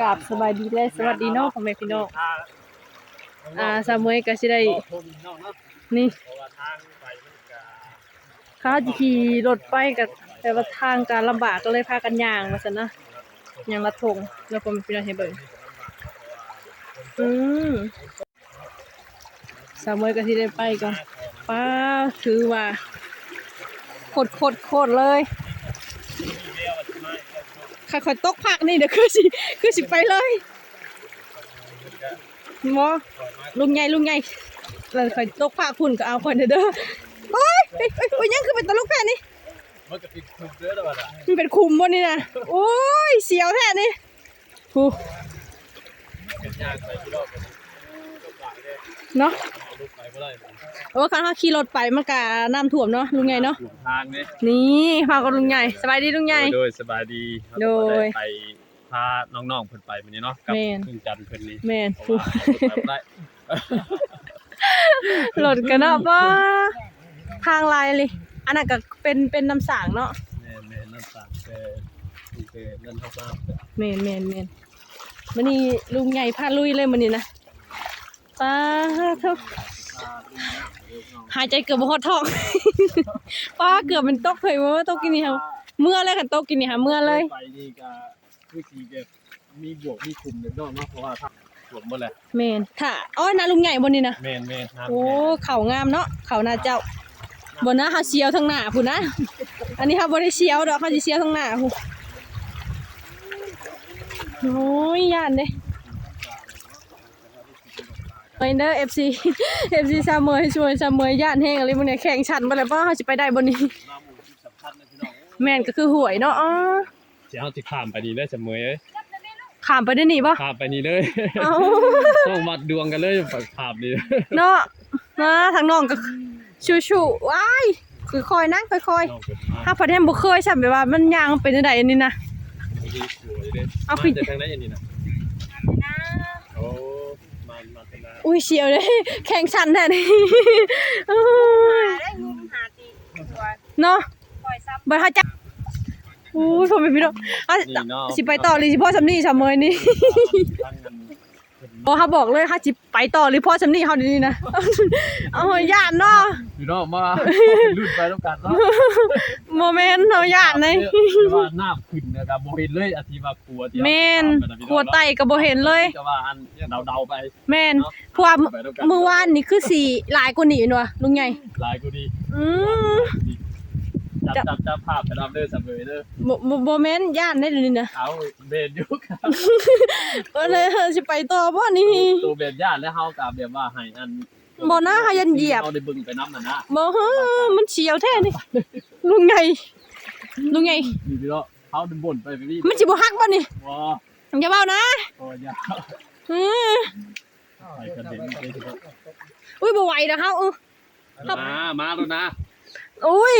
กราบสบายดีและสวัสดีเน้องพ่อแม่พี่น้องอ่าสามวยก็สิได้นี่ข้าจะขี่รถไปกับแต่ว่าทางการลำบากก็เลยพากันย่างมาซะนะย่างละทงแล้วพ่อแม่พี่น้องให้เบิ่งอืมสามวยก็สิได้ไปก่อนป้าถือว่าโคตรโคตรโคตรเลย ค่อยๆตกผักนี่เดี๋ยวคือสิคือสิไปเลยหมอลุงใหญ่ลุงใหญ่แล้วค่อยตกผักพุ่นก็เอาคนเด้อเด้อโอ้ยเอ้ยเอ้ยโอ้ยยังคือเป็นตลกแท้นี่มันจะปิดคุมเยอะแล้วอะมันเป็นคุมบนนี่นะโอ้ยเสียวแท้นี่หู เลยเนาะเอาลูกไปก็ได้โอ้คันเขาขี่รถไปมันก็น้ำท่วมเนาะลุงใหญ่เนาะถูกทางเนี่ยนี่พากับลุงใหญ่สบายดีลุงใหญ่โดยสบายดีโดยไปพาน้องๆเพิ่นไปมื้อนี้เนาะกัแม่นลุงจันทร์เพิ่นนี่แม่นเพราะว่าเอาลูกไปบ่ได้รถกันเนาะป้าทางลายเลย อันนั้นก็เป็นเป็นน้ำสางเนาะแม่นแม่นนั่นสั่งแต่นี่คือนั่นเท่ากับเมนเมนเมนมันนี่ลุงใหญ่พาลุยเลยมันนี่นะ ป้าเท่าหายใจเกือบบ่ฮอดท้อง ป้าเกือบเป็นตกเลยว่าตกกินนี่ค่ะเมื่อเลยค่ะตกกินนี่ค่ะเมื่อเลยไปนี่ก็คือสีแบบมีบวกมีคุมเด้อเนาะเพราะว่าถ้าสวมหมดแหละเมนถ้าอ้อยนาลุงใหญ่บนนี่นะแม่นแม่นน้ำโอ้เข่างามเนาะเข่าหน้าเจ้าบนนะเฮาเชียวทั้งหน้าพุ่นนะ อันนี้เฮาบ่ได้เชียวดอกเฮาสิเชียวทั้งหน้าพุ่นโอ้ยย่านเด้ ไปเด้อ FC FC ซาเมยช่วยซาเมยย่านแห้งอะไรมื้อนี้แข่งชันบ่แล้วบ่เฮาสิไปได้บ่นี่น้ำมูลที่สำคัญนะพี่น้องแม่นก็คือหวยเนาะอ๋อสิเอาสิข้ามไปนี่เลยเสมอเอ้ยข้ามไปได้นี่บ่ข้ามไปนี่เลยเอ้าต้องวัดดวงกันเลยข้ามนี่เนาะนะทางน้องก็ชูๆว้ายคือคอยนั่งค่อยน้องเป็นมาๆถ้าพอแทมบ่เคยซ้ํแบบว่ามันยางเป็นจังไดอันนี้นะดีสวยเลยเอามาขึ้นจากทางไหนอันนี้นะโอ้มามาเป็นนา อุ้ยเชียวเลยแข่งชันแท้นี่อื้อได้งุมหาตีตัวเนาะปล่อยซับบ่เฮาจักอู้ยพ่อแม่พี่น้องอะนี่เนาะสิไปต่อหรือสิพ่อซำนี้ซาเมยนี่ ทางกันเป็นโอ้เขาบอกเลยค่ะจิไปต่อหรือพ่อชำนี่เขาดีๆนะ เอาญาติเนาะพี่น้องมารุ่นไปต้องกันเนาะโมเมนต์เอาญาติเลยว่าน้ำขึ้นนะครับโบเห็นเลยอธิว่ากลัวที่แมนขวดไตก็บ่เห็นเลยจะว่าอันเดาๆไปแมนเพราะว่าเมื่อวานนี่คือสี่หลายกว่านี้เนาะลุงใหญ่หลายกูดีอืม จับจับจับภาพไปดำเด้อสำเร็จเด้อบ่บ่บ่แม่นญาติได้เลยนะเอาเบนยุกก็เลยเออสิไปต่อบ่นี่ตัวเบนญาติแล้วเฮากับแบบว่าให้อันบ่น่าให้ยันเหยียบเอาได้บึงไปน้ำมันนะบ่เฮ้อมันเฉียวแท้นี่ลุงใหญ่ลุงใหญ่มีพี่เนาะเฮาดึงบ่นไปพี่มันสิบ่ฮักบ่นี่ว้าอย่าเว้านะโอ้ยาอือไปกันเด็นไปเถอะอุ้ยบ่ไหวนะเฮาเออมามาแล้วนะ อุ้ย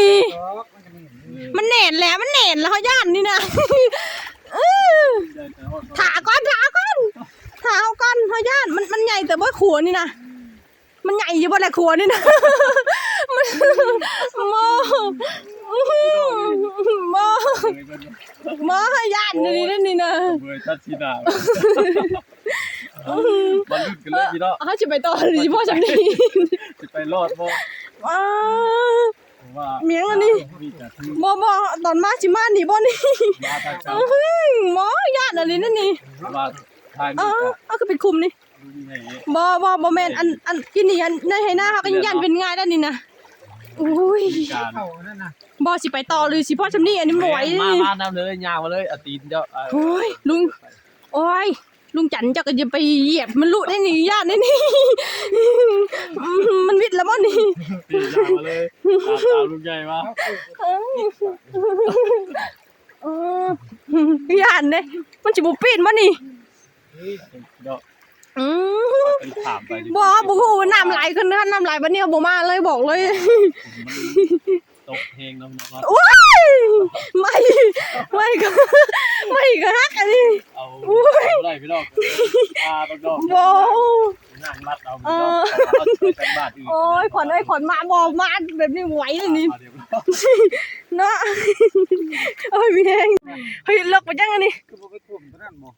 มันแหน่นแหล้วมันแหน่นแล้วเขาย่านนี่นะอื้อถาก่อนถาก่อนถาเอาก่อนเขาย่านมันมันใหญ่แต่ว่าขัวนี่นะมันใหญ่อยู่บนแหละขัวนี่นะมันโมอื้อหือโมโมให้ย่านนี่นี่นี่นะเบอร์ชัดชีนามันลุดกันเลยพี่เนาะเขาจะไปต่อหรือจะพ่อจำนี่จะไปรอดบ่ว้าว่าเมียงอันนี้มีแต่ที่โมโมตอนมาชิมาหนีบ่นี่มาทางเจ้าอื้อหือหมอย่านอะไรนั่นนี่ว่าทางเอนี้อก็เอาคือเป็นคุมนี่ดูยังไงบ่บ่บ่แม่นอันอันที่นี่อันในให้หน้าเขาก็ยังยันเป็นง่ายได้นี่นะอุ้ยการบ่สิไปต่อหรือสิพ่อชำนี่อันนี้มันบ่ไหวมานี่มาน้ำเลยยาวมาเลยอาตีนเจ้าเอ่อโอ้ยลุงโอ้ย ลุงจันเจ้าก็จะไปเหยียบมันลุได้นี่ญาติได้นี่อืมมันวิดแล้วบ่นี่ตีนยาวมาเลยตามตามลุงใหญ่มาเออญาติเด้มันสิบ่ปีนบ่นี่เดี๋ยวอืมไปถามไปดิบ่บ่ฮู้ว่าน้ำไหลขึ้นเด้อน้ำไหลบัดเนี้ยบ่มาเลยบอกเลย ตกเพลงน้องๆโอ้ยไม่ไม่ก็ไม่ก็ฮักอันนี้เอาเอาได้พี่น้องอ่าต้องดอกโว้นั่งรัดเอาพี่น้องเอาไปใช้บาทอื่นโอ้ยขวัญเอ้ยขวัญมาบอมาแบบนี้ไหวเลยนี่เอาเดี๋ยวเราเนาะเอ้ยมีแฮงเฮ้ยเลิกไปจังอันนี้คือบ่ไปทุ่มเท่านั้นบ่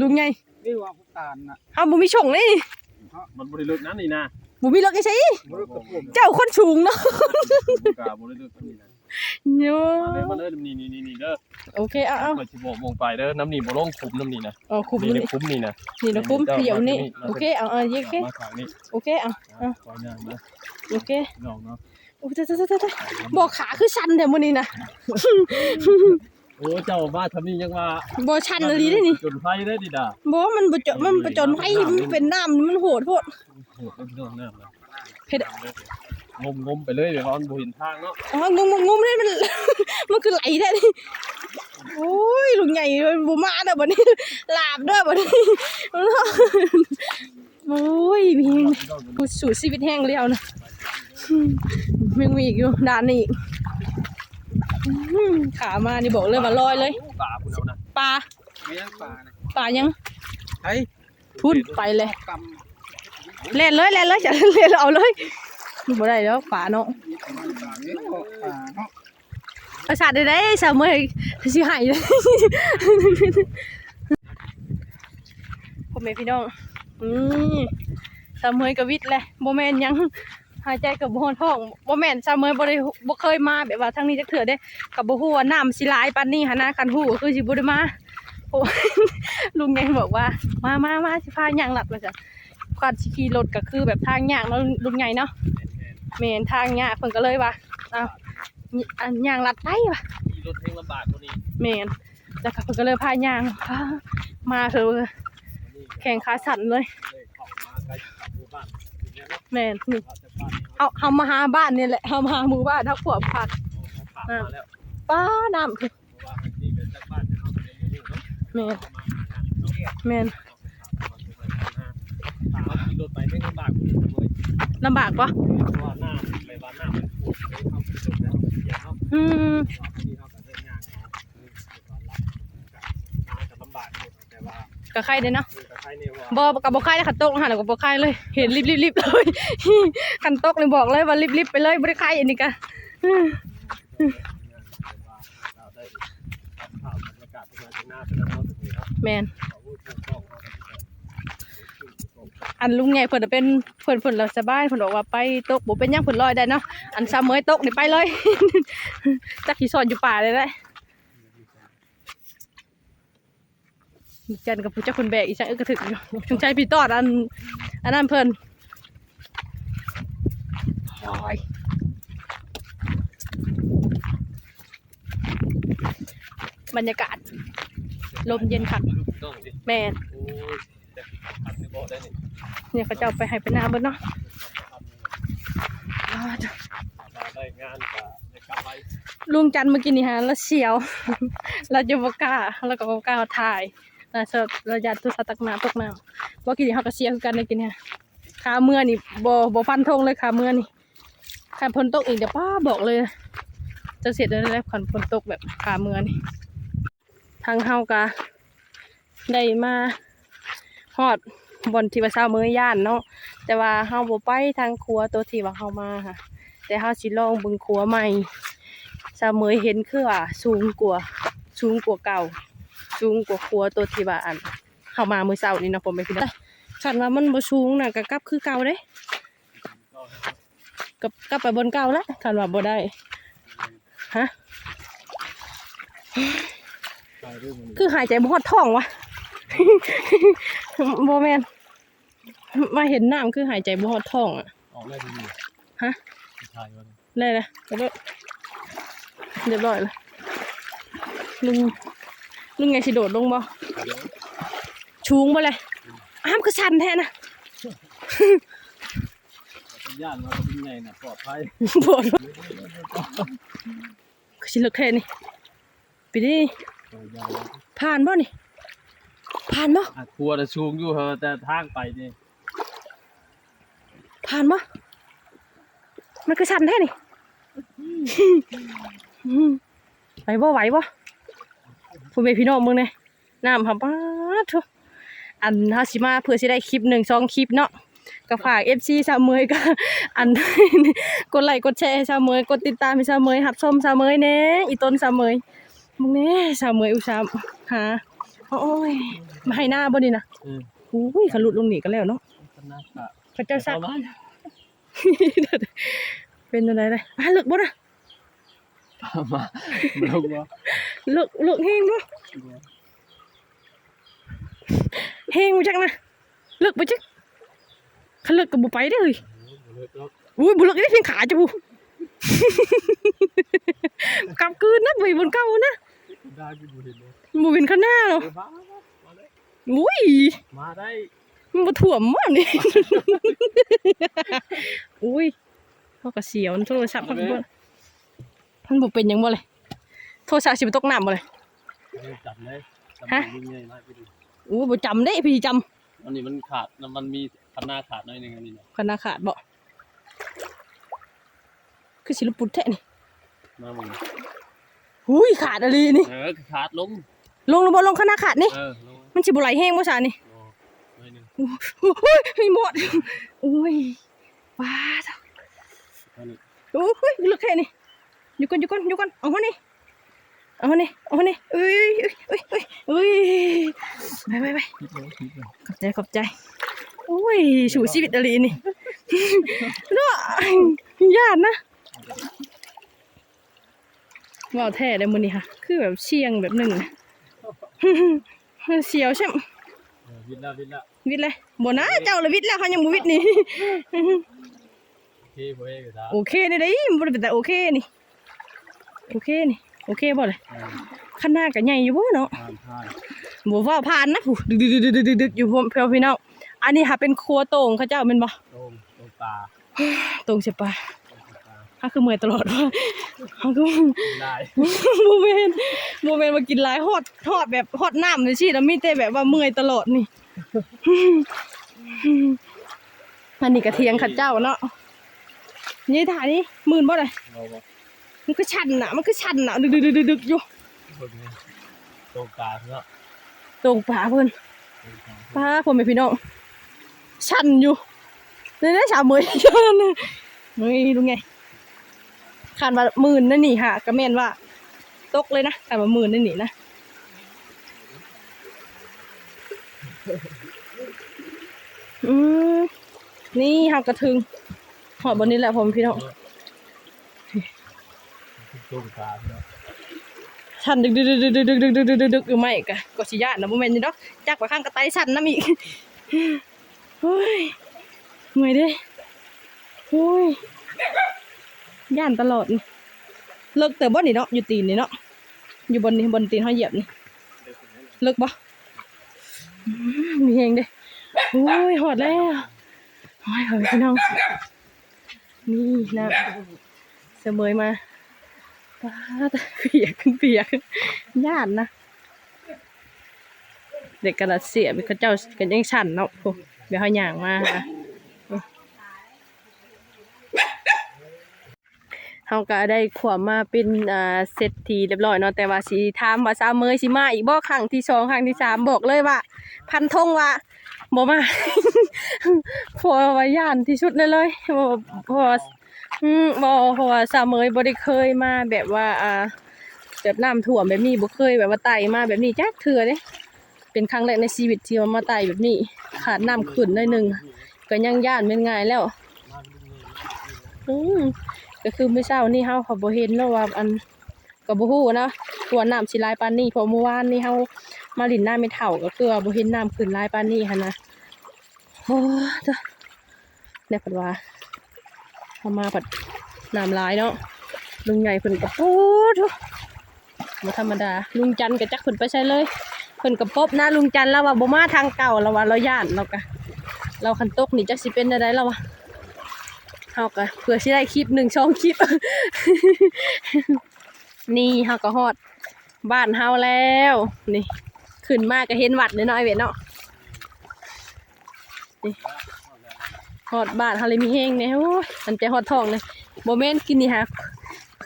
ลุงใหญ่นี่ว่าพุตานน่ะเฮาบ่มีช่องนี่มันบริลึกนั้นนี่นะ บ่มีรถไอ้ไสบริลึกกระพุ่มเจ้าคนสูงเนาะกาบริลึกนี่นะโยมาเลยมาเลยนี่นี่นี่นี่เด้อโอเคเอาเอาเปิดสิบอกวงไปเด้อน้ำนี่บ่ลงคุ้มน้ำนี่นะเอาคุมนี่นี่นี่คุ้มนี่นะนี่นะคุมเดี๋ยวนี้โอเคเอาเอาโอเคมาขางนี่โอเคเอาเอาขอย่างนะโอเคลองเนาะโอ้ตายๆๆๆบอกขาคือชันแต่มื้อนี้นะ โอ้เจ้าบ้าทำนี่ยังว่าบ่ชันเลยได้นี่จุดไฟได้ดิดาบ่มันบ่เจาะมันประจนไผมันเป็นน้ำมันโหดโพดโหดเป็นเรื่องน้ำนะเฮ็ดงมงมไปเลยเดี๋ยวมันบ่เห็นทางเนาะอ๋องงงงเลยมันมันคือไหลแท้นี่โอ้ยลุงใหญ่บ่มาเด้อบัดนี้ลาบเด้อบัดนี้โอ้ยมีผู้สู่ชีวิตแห้งแล้วนะยังมีอีกอยู่ด้านนี้อีกอืม ขามานี่บอกเลยว่าลอยเลย ปลาคุณเอานะปลาไม่ยังปลานะปลายังไอ้พุ่นไปเลยกเล่นเลยเล่นเลยจะเล่นเอาเลยบ่ได้แล้วปลาเนาะำปลาเนี่ยปลาเนาะประสาทได้ได้สามมื้อสิหายเลยพ่อแม่พี่น้องอืมสามมื้อกับวิทย์แหละบ่แม่นหยัง หายใจกับบ่ฮอดท้องบ่แม่นสามมื้อบ่ได้บ่เคยมาแบบว่าทางนี้จักเทื่อเด้ก็บ่ฮู้ว่าน้ำสิหลายปานนี้หันนะคันฮู้ก็คือสิบ่ได้มาโอ้ยลุงยังบอกว่า มามามาสิพาย่างลัดว่าซั่นก่อนสิขี่รถก็คือแบบทางย่างเนาะลุงใหญ่เนาะแม่นทางยากเพิ่นก็เลยว่าอ้าวอันย่างลัดไปว่ะมีรถเพ่งลำบากตัวนี้แมนแล้วก็เพิ่นก็เลยพายางพามาเถอะแข่งขาสั่นเลยเลยเข้ามาใกล้กับหมู่บ้านอย่างเงี้ยเนาะแมนนี่อาจจะบ้าน เอาเฮามาหาบ้านนี่แหละเฮามาหาหมู่บ้านทักพวกผักผ่านมาแล้วป้าน้ำคือเพราะว่าที่เป็นจากบ้านเขาเป็นอย่างนี้เนาะแมนแมนถามว่าขี่รถไปเพ่งลำบากคุณเลย ลำบากปะเพราะว่าหน้าไปบ้านหน้ามันปวดเลยเข้าขี่รถแล้วเสียเนาะอืมที่เขากับเรื่องงานเนาะคือจะลำบากอยู่แต่ว่าก็ใครเด้เนาะคือ บใครเนี่ยว่าบ่กับบ่ใครขันตกหันกับบ่ใครเลย เห็นรีบๆๆเลยขันตกนี่บอกเลยว่ารีบๆไปเลยบ่ได้ใครอันนี้ก็อืมเราไข่าวบรรยากาศที่มาที่หน้าเป็นแล้วถึงนี้ครับแมนอันลุงใหญ่เพิ่นน่ะเป็นเพิ่นเพิ่นเราสบายเพิ่นบอกว่าไปตกบ่เป็นหยังเพิ่นลอยได้เนาะอันซ้ำเมยตกนี่ไปเลยจักสิสอนอยู่ป่าเลยได้ จันกับผู้เจ้าคนแบกอีจังเอ้ยกระถึกอยู่สงสัยพี่ตอดอันอันนั้นเพิ่นโอ้ยบรรยากาศ ลมเย็นคักต้องดิแม่นโอ้ยแต่ทำในบ่อได้นี่เนี่ยเขาเจ้าไปให้ไปหน้าเบิ่นเนาะอ้าวได้งานก็ได้กลับไปลุงจันทร์เมื่อกี้นี่ฮะแล้วเสียว เราจะบอกล้าแล้วก็บอกล้าถ่าย เราจะเราจะตุสตักน้ำตกน้ำว่ากินเขาก็เสียคือกันเลยกินเนี่ยขาเมื่อนี่บ่บ่ฟันธงเลยขาเมื่อนี่ขาฝนตกอีกเดี๋ยวป้าบอกเลย จะเสียได้แล้วขันฝนตกแบบขาเมื่อนี่ทางเฮากะได้มาฮอดบนที่ว่าเช้ามื้อย่านเนาะแต่ว่าเฮาบ่ไปทางครัวตัวที่ว่าเฮามาค่ะ แต่เฮาสิลองเบิ่งครัวใหม่สามเมยเห็นคือว่าสูงกว่าสูงกว่าเก่า สูงกว่าครัวตัวที่ว่าอันเข้ามามื้อเช้านี่เนาะผมไปพี่น้องคันว่ามันบ่สูงน่ะก็กลับคือเก่าเด้กลับกลับไปบนเก่าละคันว่าบ่ได้ฮะไปเรื่องมันคือหายใจบ่ฮอดท้องวะบ่แม่นมาเห็นน้ำคือหายใจบ่ฮอดท้องอะออกได้ดีฮะถ่ายวันได้เลยเรียบร้อยเรียบร้อยเลยลุง ลุงไงสิโดดลงบ่เดี๋ยวชูงบ่เลยอ้ามก็สั่นแท้นะเป็นญาติมาเป็นไงน่ะปลอดภัยปวดก็สิเลิกแค่นี้ไปดิตัวยาวผ่านบ่นี่ผ่านบ่อะครัวจะชูงอยู่เหอะแต่ทางไปนี่ผ่านบ่มันก็สั่นแท้นี่อืมไหวบ่ไหวบ่ พ่อแม่พี่น้องมึงเนี่ยน้ำหาป้าดทุอันเฮาสิมาเพื่อสิได้คลิปหนึ่งสองคลิปเนาะก็ฝาก FC สาวเมยก็อันกดไลค์กดแชร์ให้สาวเมยกดติดตามให้สาวเมยหับชมสาวเมยแหน่อีต้นสาวเมยมึงแหน่สาวเมยอุตส่าห์หาโอ้ยมาให้หน้าบ่นี่นะอืมอุ้ยเขาหลุดลงนี่กันแล้วเนาะขนาดกะเขาเจ้าซักเอามาเป็นอะไรเลยอะเลิกบ่นะ เอามามาลงบ่เลิกเลิกเฮงบ่เฮงบ่จักนะเลิกบ่จักเขาเลิกก็บ่ไปเด้อเฮ้ยเลิกแล้วอุ้ยบ่เลิกได้เพียงขาจ้ะบุกลับคืนนะไปบนเก่านะได้ที่บ่เห็นเลยบ่เป็นข้างหน้าหรอกเออมามาเลยอุ้ยมาได้มันบ่ถ่วมบ่นี่อุ้ยเขาก็เสียวโทรศัพท์เพันบ่ พันบ่เป็นหยังบ่เลย โทรศัพท์สิไปตกน้ำบ่เลยเลย จับเลยจับฮะยิงใหญ่มากไปดูอู้บ่จำได้พี่จำอันนี้มันขาดนะมันมีคันหน้าขาดหน่อยหนึงอันนี้นะคณะขาดบ่คือศิลปุตแท้นี่มามึงหุ้ยขาดอะไรนี่ เออขาดลงลงลงบ่ลงคณะขาดนี่ เออลงมันสิบ่ไหลแห้งบ่ซานี่โอ้หน่อยหนึงโอ้ยไม่หมดอุ้ยว้าดอันนี้โอ้ยเลือกแค่นี้ อยู่ก่อนอยู่ก่อนอยู่ก่อนเอาหัวนี่เอาหัวนี่เอาหัวนี่เอ้ยเอ้ยเอ้ยเอ้ยไปไปไปคิดเลยคิดเลยขอบใจขอบใจโอ้ยสู่ชีวิตอะไรนี่เนาะญาตินะว้าวแท้เลยมื้อนี้ค่ะ คือแบบเชียงแบบหนึ่งนะเสียวใช่ไหมเออวิดแล้ววิดแล้ววิทย์เลยบ่นะเจ้าละวิทย์แล้วเขายังบ่วิทย์นี่ โอเคบ่เอ้ก็ได้โอเคนี่ได้บ่ได้เป็นแต่โอเคนี่ โอเคนี่โอเคบ่เลยเออข้างหน้าก็ใหญ่อยู่บ่เนาะผ่านผ่านบ่ว่าผ่านนะผู้ดึกดึกดึกดึกดึกดึกอยู่พร้อมเพื่อนพี่น้องอันนี้ค่ะเป็นครัวโต่งเขาเจ้าแม่นบ่ตรงตรงตาโต่งเสียปะตรงตาเฮาคือเมื่อยตลอดว่าเฮาคือได้บ่แม่นบ่แม่นว่ากินหลายฮอดฮอดแบบฮอดน้ำจังซี่แล้วมีแต่แบบว่าเมื่อยตลอดนี่อันนี้กระเทียงเขาเจ้าเนาะนี่ถ่ายนี่หมื่นบ่เลยเราบ่ มันก็ชันน่ะ มันก็ชันน่ะดึกดึกดึกดึกดึกอยู่เบิ่งนี่ตรงตาเนาะตรงป่าเพิ่นตรงตาป้าพ่อแม่พี่น้องชันอยู่นี่ได้สามหมื่นชันนี่ดูไงขาดมาหมื่นนั่นนี่ค่ะก็แม่นว่า ตกเลยนะขาดมาหมื่นนั่นนี่นะอืมนี่เฮากระทึงหอดบนนี้แหละพ่อแม่พี่น้อง ตรงตาเนาะชันดึกดึกดึกดึกดึกดึกดึกดึกดึกดึกอยู่ไม่กะก็สิยานนะบ่แม่นอยู่ดอกจักว่าข้างกระไตชันน้ำอีกเฮ้ยเมื่อยเด้โอ้ยย่านตลอดเลิกแต่บ่นี่เนาะอยู่ตีนนี่เนาะอยู่บนนี่บนตีนเฮาเหยียบนี่เลิกบ่อืมมีแฮงเด้โอ้ยหอดแล้วโอ้ยขอบคุณพี่น้องนี่นะเสมยมา ป้าดเปียกเปียกยานนะ เด็กกระดาษเสียบเขาเจ้ากันยังสั่นเนาะโอ้เดี๋ยวเขาย่างมาเขาก็ได้ขวามาเป็นอ่าเสร็จทีเรียบร้อยเนาะแต่ว่าสีถามว่าสามเมยสิมาอีกบ่ครั้งที่สองครั้งที่สามบอกเลยว่า พันธงว่าบ่มาเพราะว่าย่านที่สุดเลยเลยพร บ่พอืมบ่เพราะว่าสาวเมยบ่ได้เคยมาแบบว่า อ่า แบบน้ำท่วมแบบนี้บ่เคยแบบว่าไต่มาแบบนี้จักเทื่อเด้เป็นครั้งแรกในชีวิตที่ว่ามาไต่แบบนี้ ขาดน้ำขึ้นหน่อยหนึงก็ยังย่านเป็นไงแล้ว อืมก็คือเมื่อเช้านี่เฮาก็บ่เห็นเนาะว่าอันก็บ่ฮู้นะตัวน้ำสิหลายปานนี้เพราะเมื่อวานนี่เฮามาลินน้ำไม่เท่าก็คือว่าบ่เห็นน้ำขึ้นหลายปานนี้หั่นนะโอ้จ้ะแล้วก็ว่า พอมาผัดน้ำลายเนาะลุงใหญ่เพิ่นกระปูดบ่ธรรมดา ลุงจันทร์ก็จักเพิ่นไปใช้เลยเพิ่นกระปบนะลุงจันแล้วว่าบ่มาทางเก่าแล้วว่าเราย่านเรากะเราคันตกนี่จักสิเป็นได้แล้ววะเฮากะเพื่อสิได้คลิปหนึ่งช่องคลิป นี่เฮาก็ฮอด บ้านเฮาแล้ว นี่ ขึ้นมากก็เห็นวัดเลยเนาะไอเวทเนาะนี่ ฮอดบานเฮาเลยมีแห้งเนี่ยโอ้ยมันใจฮอดท้องเลยโมเมนต์กินนี่ฮะ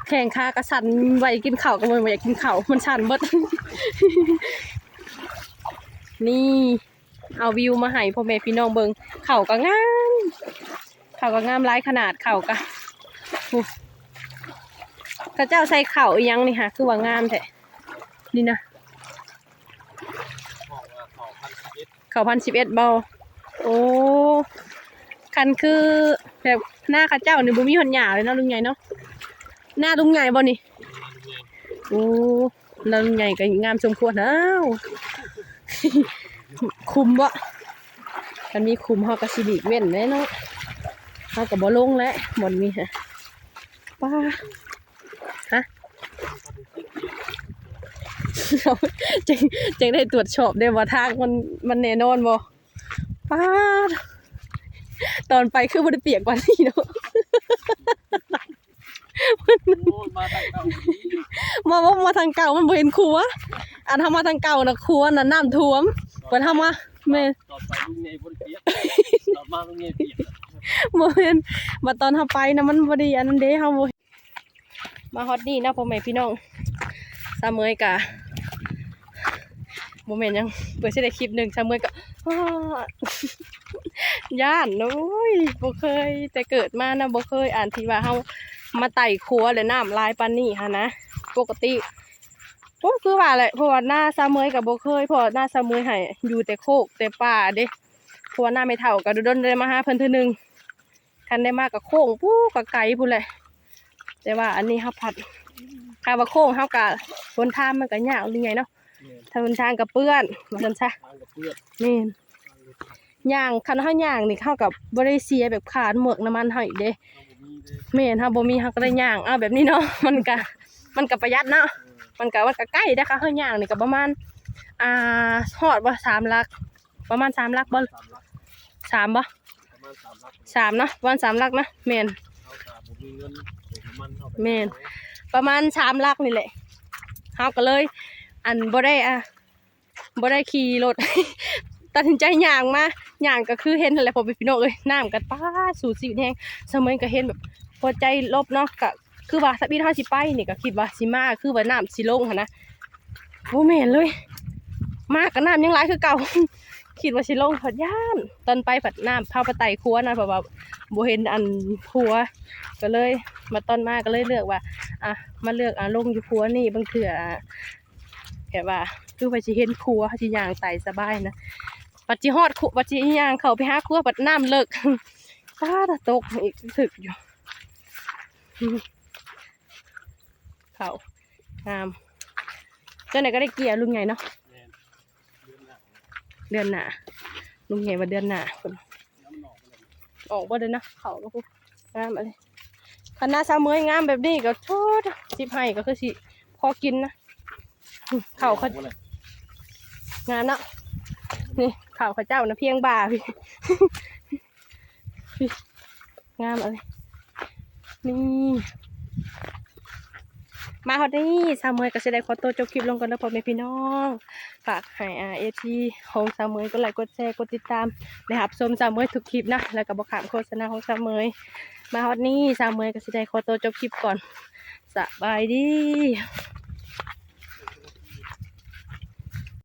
แข่งขากระสันไว้กินข้าวก็บ่อยากกินข้าวมันชันเบิดนี่เอาวิวมาให้พ่อแม่พี่น้องเบิงเข่าก็งามเข่าก็งามหลายขนาดเข่าก็โอ้เขาเจ้าใส่เข่าอียังนี่ฮะคือว่างามแท้นี่นะเข่าพันสิบเอ็ดเบาโอ้ คันคือแบบหน้าเข้าเจ้านี่บ่มีหนหยาเลยเนาะลุงใหญ่เนาะหน้าลุงใหญ่บ่นี่โอ้แล้วลุงใหญ่ก็งามสมควรแล้วคุมบ่กันมีคุมเฮาก็สิดีกเว้นแน่เนาะเฮาก็บ่ลงแล้วหมดมีฮะป้าฮะจึงจึงได้ตรวจสอบได้ว่าทางมันมันแน่นอนบ่ป้าด ตอนไปคือบ่ได้เปียกกว่านี้เนาะโอ้ยมาตั้งเก้าอี้มาว่ามาทางเก่ามันบ่เห็นครัวอันทำมาทางเก่าน่ะครัวน่ะน้ำท่วมเพิ่นทำมาแม่ตอนไปลุงไงบนเปียกตอนมาลุงไงเปียกบ่เห็นมาตอนทำไปนะมันบ่ดีอันนั้นเด้เฮาบ่เห็นมาฮอดนี่นะพ่อแม่พี่น้องซาเมยกะบ่แม่นหยังเปิดสิได้คลิปหนึงซาเมยกะอ้า ย่านโอ้ยบ่เคย แต่เกิดมานะบ่เคยอ่านที่ว่าเฮามาไต่ครัวแล้วน้ำลายปานนี้หันนะปกติโอ้คือว่าแหละเพราะว่าหน้าซาเมยก็บ่เคยเพราะว่าหน้าซาเมยให้อยู่แต่โคกแต่ป่าเด้เพราะว่าหน้าไม่เท่าก็ดนได้มาหาเพิ่นเทื่อหนึงคันได้มากกับโค้งปู้กับไก่พูนเลยแต่ว่าอันนี้ฮับผัดคาว่าโค้งเฮากะบนทางมันก็ยากหรือไงเนาะเนี่ยถ้าบนทางกับเปื้อนว่าซั่นซะทางกับเพื่อน นี่ทางกับทางย่างคันเฮาย่างนี่เข้ากับบ่ได้เสียแบบขาดเหมวกน้ำมันเฮาอีกเด้เอาบ่มีเลยแม่นเฮาบ่มีเฮาก็ได้ย่างเอาแบบนี้เนาะมันก็มันก็ประหยัดเนาะมันก็มันก็ใกล้เด้ค่ะเฮาย่างนี่ก็ประมาณอ่าฮอดบ่3ลัก ประมาณ3ลักบ่สามลักบ่ประมาณสามลักสามเนาะประมาณสามลักนะแมนเมนเมนปแมนประมาณสามลักนี่แหละเฮาก็เลย อันบ่ได้อะบ่ได้ขี่รถตัดสินใจย่างมา อย่างก็คือเห็นนั่นแหละพอไปพี่น้องเอ้ยน้ำกันป้าสู่สีแดงเสมอก็เห็นแบบพอใจลบเนาะก็คือว่าถ้าบินเฮาสิไปนี่ก็คิดว่าสิมาคือว่าน้ำสิลงหั่นนะบ่แม่นเลย มากกับน้ำยังหลายคือเก่าคิดว่าสิลงผัดย่านตอนไปผัดน้ำพาไปไตครัวนะเพราะว่าบเห็นอันครัว ก็เลย มาตอนมากก็เลยเลือกว่าอะมาเลือกอะลงอยู่ครัวนี่บางเถื่ออะแกว่าคือไปสิเห็นครัวสิย่างไตสบายนะ ปัจจิฮอดครัวปัจจิย่างเขาไปหาครัวปัดน้ำเลิกป้าตะตกอีกถึกอยู่เขางามเจ้าไหนก็ได้เกียร์ลุงใหญ่เนาะเดือนหน้าลุงใหญ่ว่าเดือนหน้าคนออกบ่เลยนะเขาก็พูดงามอะไรคณะสาวเมยงามแบบนี้ก็โทษสิบให้ก็คือสิพอกินนะเขาเขางามเนาะ นี่เขาเขาเจ้านะเพียงบ่าพี่งามอะไรนี่มาฮอดนี่สาวเมยก็จะได้ขอตัวจบคลิปลงก่อนนะพ่อแม่พี่น้องฝากให้อาเอทีของสาวเมยก็ไลค์กดแชร์กดติดตามนะครับชมสามเมยทุกคลิปนะแล้วก็บอกขามโฆษณาของสามเมยมาฮอดนี้สามเมยก็สิได้ขอตัวจบคลิปก่อนสบายดี